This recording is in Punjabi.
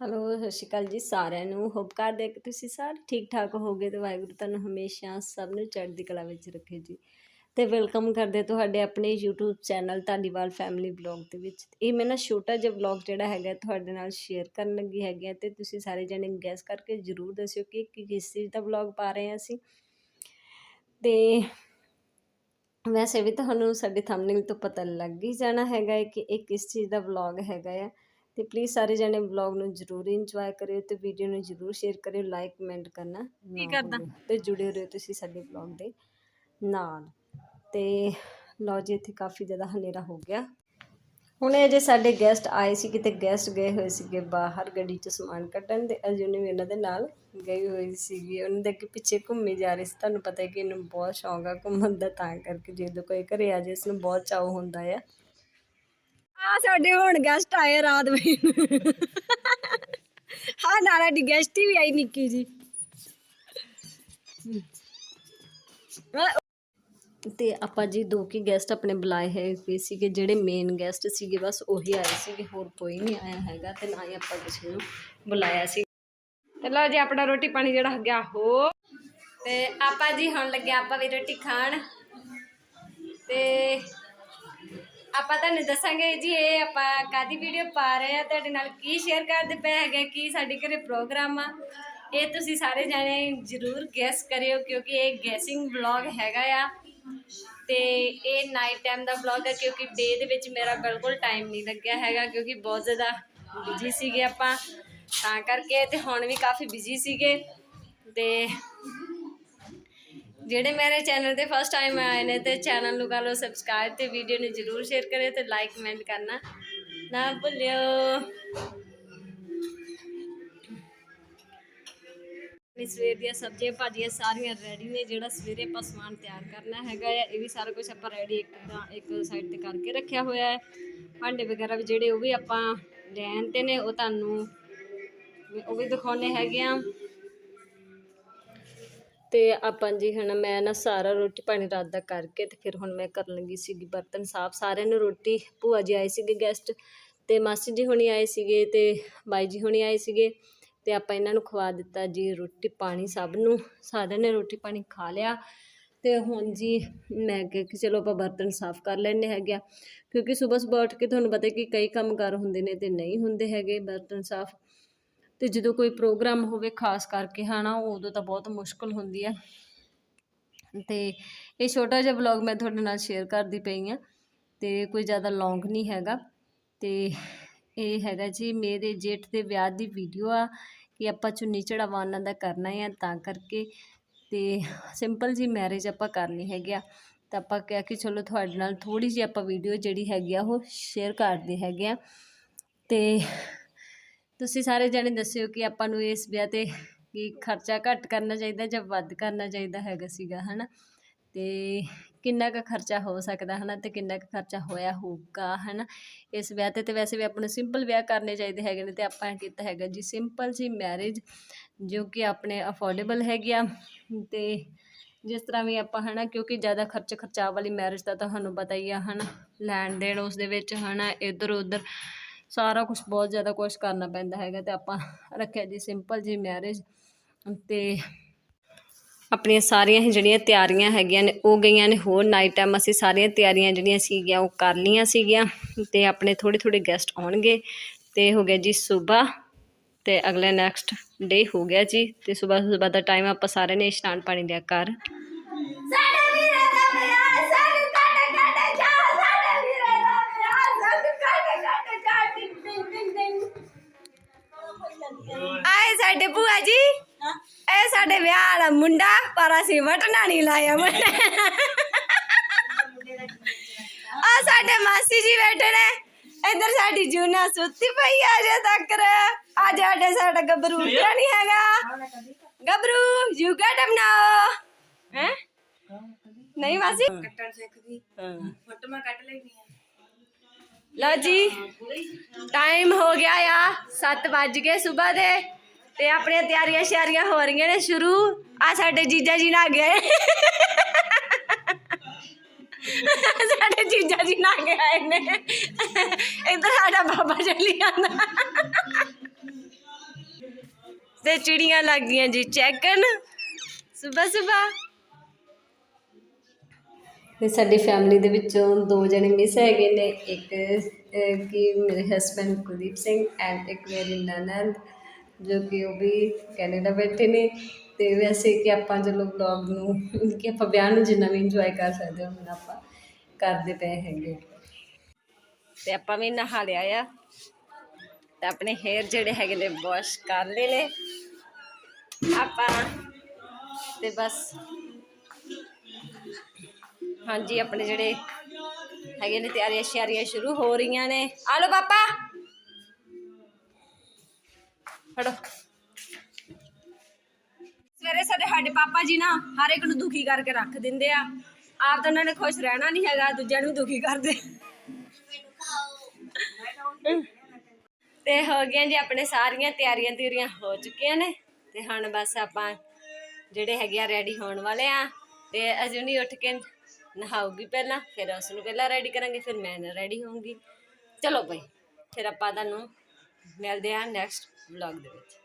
ਹੈਲੋ, ਸਤਿ ਸ਼੍ਰੀ ਅਕਾਲ ਜੀ ਸਾਰਿਆਂ ਨੂੰ। ਹੋਪ ਕਰਦੇ ਕਿ ਤੁਸੀਂ ਸਾਰੇ ਠੀਕ ਠਾਕ ਹੋਗੇ ਤੇ ਵਾਹਿਗੁਰੂ ਤੁਹਾਨੂੰ ਹਮੇਸ਼ਾ ਸਭ ਨੂੰ ਚੜ੍ਹਦੀ ਕਲਾ ਵਿੱਚ ਰੱਖੇ ਜੀ। ਤੇ ਵੈਲਕਮ ਕਰਦੇ ਤੁਹਾਡੇ ਆਪਣੇ YouTube channel Dhaliwal family vlog ਦੇ ਵਿੱਚ। ਇਹ ਮੈਂ ਨਾ ਛੋਟਾ ਜਿਹਾ ਵਲੌਗ ਜਿਹੜਾ ਹੈਗਾ ਤੁਹਾਡੇ ਨਾਲ ਸ਼ੇਅਰ ਕਰਨ ਲੱਗੀ ਹੈਗੀ ਆ ਤੇ ਤੁਸੀਂ ਸਾਰੇ ਜਣੇ ਗੈਸ ਕਰਕੇ ਜਰੂਰ ਦੱਸਿਓ ਕਿ ਕਿ ਕਿਸ ਚੀਜ਼ ਦਾ ਵਲੌਗ ਪਾ ਰਹੇ ਹਾਂ ਅਸੀਂ। ਤੇ ਵੈਸੇ ਵੀ ਤੁਹਾਨੂੰ ਸਾਡੇ ਥੰਬਨੇਲ ਤੋਂ ਪਤਾ ਲੱਗ ਹੀ ਜਾਣਾ ਹੈਗਾ ਹੈ ਕਿ ਇਹ ਕਿਸ ਚੀਜ਼ ਦਾ ਵਲੌਗ ਹੈਗਾ ਆ। ਤੇ ਪਲੀਜ਼ ਸਾਰੇ ਜਣੇ ਵਲੌਗ ਨੂੰ ਜ਼ਰੂਰ ਇੰਜੋਏ ਕਰਿਓ ਤੇ ਵੀਡੀਓ ਨੂੰ ਜ਼ਰੂਰ ਸ਼ੇਅਰ ਕਰਿਓ ਲਾਈਕ ਕਮੈਂਟ ਕਰਨਾ ਕੀ ਕਰਦਾ ਤੇ ਜੁੜੇ ਰਹੋ ਤੁਸੀਂ ਸਾਡੇ ਵਲੌਗ ਦੇ ਨਾਲ। ਤੇ ਲਓ ਜੀ ਇੱਥੇ ਕਾਫੀ ਜ਼ਿਆਦਾ ਹਨੇਰਾ ਹੋ ਗਿਆ। ਹੁਣੇ ਅਜੇ ਸਾਡੇ ਗੈਸਟ ਆਏ ਸੀ ਕਿਤੇ ਗੈਸਟ ਗਏ ਹੋਏ ਸੀਗੇ ਬਾਹਰ ਗੱਡੀ 'ਚ ਸਮਾਨ ਕੱਢਣ ਤੇ ਅਰਜੁਨ ਵੀ ਉਹਨਾਂ ਦੇ ਨਾਲ ਗਈ ਹੋਈ ਸੀਗੀ। ਉਹਨਾਂ ਦੇ ਅੱਗੇ ਪਿੱਛੇ ਘੁੰਮੀ ਜਾ ਰਹੀ ਸੀ। ਤੁਹਾਨੂੰ ਪਤਾ ਹੈ ਕਿ ਇਹਨੂੰ ਬਹੁਤ ਸ਼ੌਂਕ ਆ ਘੁੰਮਣ ਦਾ ਤਾਂ ਕਰਕੇ ਜਦੋਂ ਕੋਈ ਘਰੇ ਆ ਜਾਏ ਇਸ ਨੂੰ ਬਹੁਤ ਚਾਅ ਹੁੰਦਾ ਆ। ਆ ਸਾਡੇ ਹੁਣ ਗੈਸਟ ਆਏ ਰਾਤ ਵੇ। ਹਾਂ ਨਾਲਾ ਦੀ ਗੈਸਟ ਵੀ ਆਈ ਨਿੱਕੀ ਜੀ। ਤੇ ਆਪਾਂ ਜੀ ਦੋ ਕੀ ਗੈਸਟ ਆਪਣੇ ਬੁਲਾਏ ਹੈ ਸੀਗੇ, ਜਿਹੜੇ ਮੇਨ ਗੈਸਟ ਸੀਗੇ, ਬਸ ਉਹੀ ਆਏ ਸੀਗੇ, ਹੋਰ ਕੋਈ ਨਹੀਂ ਆਇਆ ਹੈਗਾ ਤੇ ਨਾ ਹੀ ਆਪਾਂ ਕਿਸੇ ਨੂੰ ਬੁਲਾਇਆ ਸੀ। ਤੇ ਲਓ ਜੀ, ਆਪਣਾ ਰੋਟੀ ਪਾਣੀ ਜਿਹੜਾ ਗਿਆ ਹੋ ਤੇ ਆਪਾਂ ਜੀ ਹੁਣ ਲੱਗਿਆ ਆਪਾਂ ਵੀ ਰੋਟੀ ਖਾਣ। ਤੇ ਆਪਾਂ ਤੁਹਾਨੂੰ ਦੱਸਾਂਗੇ ਜੀ, ਇਹ ਆਪਾਂ ਕਾਦੀ ਵੀਡੀਓ ਪਾ ਰਹੇ ਆ, ਤੁਹਾਡੇ ਨਾਲ ਕੀ ਸ਼ੇਅਰ ਕਰਦੇ ਪਏ ਹੈਗੇ, ਕੀ ਸਾਡੇ ਘਰੇ ਪ੍ਰੋਗਰਾਮ ਆ। ਇਹ ਤੁਸੀਂ ਸਾਰੇ ਜਾਣੇ ਜ਼ਰੂਰ ਗੈਸ ਕਰਿਓ, ਕਿਉਂਕਿ ਇਹ ਗੈਸਿੰਗ ਵਲੌਗ ਹੈਗਾ ਆ। ਤੇ ਇਹ ਨਾਈਟ ਟਾਈਮ ਦਾ ਵਲੌਗ ਹੈ ਕਿਉਂਕਿ ਡੇ ਦੇ ਵਿੱਚ ਮੇਰਾ ਬਿਲਕੁਲ ਟਾਈਮ ਨਹੀਂ ਲੱਗਿਆ ਹੈਗਾ, ਕਿਉਂਕਿ ਬਹੁਤ ਜ਼ਿਆਦਾ ਬਿਜ਼ੀ ਸੀਗੇ ਆਪਾਂ। ਤਾਂ ਕਰਕੇ ਤੇ ਹੁਣ ਵੀ ਕਾਫੀ ਬਿਜ਼ੀ ਸੀਗੇ। ਤੇ ਜਿਹੜੇ ਮੇਰੇ ਚੈਨਲ ਤੇ ਫਸਟ ਟਾਈਮ ਆਏ ਨੇ ਤੇ ਚੈਨਲ ਨੂੰ ਕਰ ਲਓ ਸਬਸਕ੍ਰਾਈਬ ਤੇ ਵੀਡੀਓ ਨੂੰ ਜਰੂਰ ਸ਼ੇਅਰ ਕਰਿਓ ਤੇ ਲਾਈਕ ਕਮੈਂਟ ਕਰਨਾ ਨਾ ਭੁੱਲਿਓ। ਆਪਣੀ ਸਵੇਰ ਦੀਆਂ ਸਬਜ਼ੀਆਂ ਭਾਜੀਆਂ ਸਾਰੀਆਂ ਰੈਡੀ ਨੇ, ਜਿਹੜਾ ਸਵੇਰੇ ਆਪਾਂ ਸਮਾਨ ਤਿਆਰ ਕਰਨਾ ਹੈਗਾ ਆ, ਇਹ ਵੀ ਸਾਰਾ ਕੁਝ ਆਪਾਂ ਰੈਡੀ ਇੱਕ ਤਾਂ ਇੱਕ ਸਾਈਡ ਤੇ ਕਰਕੇ ਰੱਖਿਆ ਹੋਇਆ ਹੈ। ਭਾਂਡੇ ਵਗੈਰਾ ਵੀ ਜਿਹੜੇ ਉਹ ਵੀ ਆਪਾਂ ਲੈਣ ਤੇ ਨੇ, ਉਹ ਤੁਹਾਨੂੰ ਉਹ ਵੀ ਦਿਖਾਉਣੇ ਹੈਗੇ ਆ। ਤੇ ਆਪਾਂ ਜੀ ਹੁਣ ਮੈਂ ਨਾ ਸਾਰਾ ਰੋਟੀ ਪਾਣੀ ਰਾਤ ਦਾ ਕਰਕੇ ਤੇ ਫਿਰ ਹੁਣ ਮੈਂ ਕਰਨ ਲੱਗੀ ਸੀਗੀ ਬਰਤਨ ਸਾਫ਼। ਸਾਰਿਆਂ ਨੂੰ ਰੋਟੀ ਭੂਆ ਜੀ ਆਏ ਸੀਗੇ ਗੈਸਟ ਤੇ ਮਾਸੀ ਜੀ ਹੁਣੀ ਆਏ ਸੀਗੇ ਤੇ ਬਾਈ ਜੀ ਹੁਣੀ ਆਏ ਸੀਗੇ ਤੇ ਆਪਾਂ ਇਹਨਾਂ ਨੂੰ ਖਵਾ ਦਿੱਤਾ ਜੀ ਰੋਟੀ ਪਾਣੀ ਸਭ ਨੂੰ। ਸਾਰਿਆਂ ਨੇ ਰੋਟੀ ਪਾਣੀ ਖਾ ਲਿਆ ਤੇ ਹੁਣ ਜੀ ਮੈਂ ਕਿਹਾ ਕਿ ਚਲੋ ਆਪਾਂ ਬਰਤਨ ਸਾਫ਼ ਕਰ ਲੈਣੇ ਹੈਗੇ ਆ। ਕਿਉਂਕਿ ਸਵੇਰ ਸਵੇਰ ਉੱਠ ਕੇ ਤੁਹਾਨੂੰ ਪਤਾ ਕਿ ਕਈ ਕੰਮ ਕਰ ਹੁੰਦੇ ਨੇ ਤੇ ਨਹੀਂ ਹੁੰਦੇ ਹੈਗੇ ਬਰਤਨ ਸਾਫ਼। ਤੇ ਜਦੋਂ ਕੋਈ ਪ੍ਰੋਗਰਾਮ ਹੋਵੇ ਖਾਸ ਕਰਕੇ, ਹਨਾ, ਉਦੋਂ ਤਾਂ ਬਹੁਤ ਮੁਸ਼ਕਲ ਹੁੰਦੀ ਹੈ ਤੇ ਇਹ ਛੋਟਾ ਜਿਹਾ ਵਲੌਗ ਮੈਂ ਤੁਹਾਡੇ ਨਾਲ ਸ਼ੇਅਰ ਕਰਦੀ ਪਈ ਆ, ਤੇ ਕੋਈ ਜ਼ਿਆਦਾ ਲੌਂਗ ਨਹੀਂ ਹੈਗਾ। ਤੇ ਇਹ ਹੈਗਾ ਜੀ, ਮੇਰੇ ਜੇਠ ਦੇ ਵਿਆਹ ਦੀ ਵੀਡੀਓ ਆ, ਕਿ ਆਪਾਂ ਚੁੰਨੀ ਚੜਾਵਾ ਉਹਨਾਂ ਦਾ ਕਰਨਾ ਹੈ ਤਾਂ ਕਰਕੇ। ਤੇ ਸਿੰਪਲ ਜੀ ਮੈਰਿਜ ਆਪਾਂ ਕਰਨੀ ਹੈਗੀ ਆ। ਤਾਂ ਆਪਾਂ ਕਿਹਾ ਕਿ ਚਲੋ ਤੁਹਾਡੇ ਨਾਲ ਥੋੜੀ ਜਿਹੀ ਆਪਾਂ ਵੀਡੀਓ ਜਿਹੜੀ ਹੈਗੀ ਆ ਉਹ ਸ਼ੇਅਰ ਕਰਦੇ ਹੈਗੇ ਆ। ਤੇ ਤੁਸੀਂ ਸਾਰੇ ਜਣੇ ਦੱਸਿਓ ਕਿ ਆਪਾਂ ਨੂੰ ਇਸ ਵਿਆਹ ਤੇ ਕੀ ਖਰਚਾ ਘੱਟ ਕਰਨਾ ਚਾਹੀਦਾ ਜਾਂ ਵੱਧ ਕਰਨਾ ਚਾਹੀਦਾ ਹੈਗਾ ਸੀਗਾ, ਹਨਾ? ਤੇ ਕਿੰਨਾ ਕੁ ਖਰਚਾ ਹੋ ਸਕਦਾ, ਹਨਾ? ਤੇ ਕਿੰਨਾ ਕੁ ਖਰਚਾ ਹੋਇਆ ਹੋਊਗਾ, ਹਨਾ? ਇਸ ਵਿਆਹ ਤੇ ਤੇ ਵੈਸੇ ਵੀ ਆਪਾਂ ਨੂੰ ਸਿੰਪਲ ਵਿਆਹ ਕਰਨੇ ਚਾਹੀਦੇ ਹੈਗੇ ਨੇ ਤੇ ਆਪਾਂ ਕੀਤਾ ਹੈਗਾ ਜੀ ਸਿੰਪਲ ਜੀ ਮੈਰਿਜ ਜੋ ਕਿ ਆਪਣੇ ਅਫੋਰਡੇਬਲ ਹੈਗੀ ਆ। ਤੇ ਜਿਸ ਤਰ੍ਹਾਂ ਵੀ ਆਪਾਂ, ਹਨਾ? ਕਿਉਂਕਿ ਜ਼ਿਆਦਾ ਖਰਚ ਖਰਚਾ ਵਾਲੀ ਮੈਰਿਜ ਦਾ ਤੁਹਾਨੂੰ ਪਤਾ ਹੀ ਆ, ਹਨਾ? ਲੈਣ ਦੇਣ ਉਸ ਦੇ ਵਿੱਚ, ਹਨਾ? ਇੱਧਰ ਉੱਧਰ ਸਾਰਾ ਕੁਝ ਬਹੁਤ ਜ਼ਿਆਦਾ ਕੁਝ ਕਰਨਾ ਪੈਂਦਾ ਹੈਗਾ ਤੇ ਆਪਾਂ ਰੱਖਿਆ ਜੀ ਸਿੰਪਲ ਜੀ ਮੈਰਿਜ ਤੇ ਆਪਣੀਆਂ ਸਾਰੀਆਂ ਹੀ ਜਿਹੜੀਆਂ ਤਿਆਰੀਆਂ ਹੈਗੀਆਂ ਨੇ, ਉਹ ਗਈਆਂ ਨੇ ਹੋਰ ਨਾਈਟ ਟਾਈਮ ਅਸੀਂ ਸਾਰੀਆਂ ਤਿਆਰੀਆਂ ਜਿਹੜੀਆਂ ਸੀਗੀਆਂ ਉਹ ਕਰ ਲੀਆਂ ਸੀਗੀਆਂ ਤੇ ਆਪਣੇ ਥੋੜੇ ਥੋੜੇ ਗੈਸਟ ਆਉਣਗੇ ਤੇ ਹੋ ਗਿਆ ਜੀ ਸਵੇਰ ਤੇ ਅਗਲੇ ਨੈਕਸਟ ਡੇ ਹੋ ਗਿਆ ਜੀ ਤੇ ਸਵੇਰ ਸਵੇਰ ਦਾ ਟਾਈਮ ਆਪਾਂ ਸਾਰਿਆਂ ਨੇ ਇਸ਼ਨਾਨ ਪਾਣੀ ਲਿਆ ਕਰ ਮੁੰਡਾ ਪਰ ਅਸੀਂ ਵਟਣਾ ਨਹੀਂ ਲਾਇਆ ਆ ਸਾਡੇ ਮਾਸੀ ਜੀ ਬੈਠੇ ਨੇ। ਇੱਧਰ ਸਾਡੀ ਜੂਨਾ ਸੁੱਤੀ ਪਈ ਆ ਜੇ ਤੱਕ। ਅੱਜ ਸਾਡੇ ਸਾਡਾ ਗੱਭਰੂ ਉੱਠਿਆ ਨਹੀਂ ਹੈਗਾ। ਗੱਭਰੂ ਯੂ ਗੈਟ ਅਪ ਨਾਓ ਹੈ? ਨਹੀਂ ਮਾਸੀ? ਕੱਟਣ ਸਿੱਖਦੀ ਫੋਟੋ ਮੈਂ ਕੱਟ ਲੈਣੀ ਆ ਲਓ ਜੀ ਟਾਈਮ ਹੋ ਗਿਆ ਆ 7 ਵੱਜ ਗਏ ਸਵੇਰ ਦੇ। ਤੇ ਆਪਣੀਆਂ ਤਿਆਰੀਆਂ ਸ਼ਿਆਰੀਆਂ ਹੋ ਰਹੀਆਂ ਨੇ ਸ਼ੁਰੂ। ਆ ਸਾਡੇ ਜੀਜਾ ਜੀ ਨਾ ਗਏ। ਸਾਡੇ ਜੀਜਾ ਜੀ ਨਾ ਗਏ ਨੇ। ਇੱਧਰ ਸਾਡਾ ਬਾਬਾ ਚੱਲੀ ਜਾਂਦਾ। ਤੇ ਚਿੜੀਆਂ ਲੱਗ ਗਈਆਂ ਜੀ ਚੈੱਕਨ ਸਵੇਰ ਸਵੇਰ ਤੇ ਸਾਡੀ ਫੈਮਿਲੀ ਦੇ ਵਿੱਚੋਂ ਦੋ ਜਣੇ ਮਿਸ ਹੈਗੇ ਨੇ। ਇੱਕ ਕਿ ਮੇਰੇ ਹਸਬੰਡ ਕੁਲਦੀਪ ਸਿੰਘ ਐਂਡ ਇੱਕ ਮੇਰੀ ਨਨਦ। ਜੋ ਕਿ ਉਹ ਵੀ ਕੈਨੇਡਾ ਬੈਠੇ ਨੇ ਤੇ ਵੈਸੇ ਕਿ ਆਪਾਂ ਚਲੋ ਵਲੌਗ ਨੂੰ ਕਿ ਆਪਾਂ ਵਿਆਹ ਨੂੰ ਜਿੰਨਾ ਵੀ ਇੰਜੋਏ ਕਰ ਸਕਦੇ ਹਾਂ, ਹੁਣ ਆਪਾਂ ਕਰਦੇ ਪਏ ਹੈਗੇ। ਤੇ ਆਪਾਂ ਵੀ ਨਹਾ ਲਿਆ ਆ ਤੇ ਆਪਣੇ ਹੇਅਰ ਜਿਹੜੇ ਹੈਗੇ ਨੇ ਵਾਸ਼ ਕਰ ਲਏ ਨੇ। ਆਪਾਂ ਤੇ ਬਸ ਹਾਂਜੀ, ਆਪਣੇ ਜਿਹੜੇ ਹੈਗੇ ਨੇ ਤਿਆਰੀਆਂ ਸ਼ਿਆਰੀਆਂ ਸ਼ੁਰੂ ਹੋ ਰਹੀਆਂ ਨੇ। ਆ ਲੋ ਪਾਪਾ! ਫੜੋ। ਸਵੇਰੇ ਸਾਡੇ ਸਾਡੇ ਪਾਪਾ ਜੀ ਨਾ ਹਰ ਇੱਕ ਨੂੰ ਦੁਖੀ ਕਰਕੇ ਰੱਖ ਦਿੰਦੇ ਆ। ਆਪ ਤਾਂ ਉਹਨਾਂ ਨੇ ਖੁਸ਼ ਰਹਿਣਾ ਨਹੀਂ ਹੈਗਾ, ਦੂਜਿਆਂ ਨੂੰ ਦੁਖੀ ਕਰਦੇ। ਤੇ ਹੋ ਗਈਆਂ ਜੀ ਆਪਣੇ ਸਾਰੀਆਂ ਤਿਆਰੀਆਂ ਤਿਉਰੀਆਂ ਹੋ ਚੁੱਕੀਆਂ ਨੇ। ਤੇ ਹੁਣ ਬਸ ਆਪਾਂ ਜਿਹੜੇ ਹੈਗੇ ਆ ਰੈਡੀ ਹੋਣ ਵਾਲੇ ਆ। ਤੇ ਅਜੂਨੀ ਉੱਠ ਕੇ ਨਹਾਉਗੀ ਪਹਿਲਾਂ, ਫਿਰ ਉਸ ਨੂੰ ਪਹਿਲਾਂ ਰੈਡੀ ਕਰਾਂਗੇ, ਫਿਰ ਮੈਂ ਰੈਡੀ ਹੋਊਂਗੀ। ਚਲੋ ਭਾਈ ਫਿਰ ਆਪਾਂ ਤੁਹਾਨੂੰ ਮਿਲਦੇ ਆ ਨੈਕਸਟ ਵਲੌਗ ਦੇ ਵਿੱਚ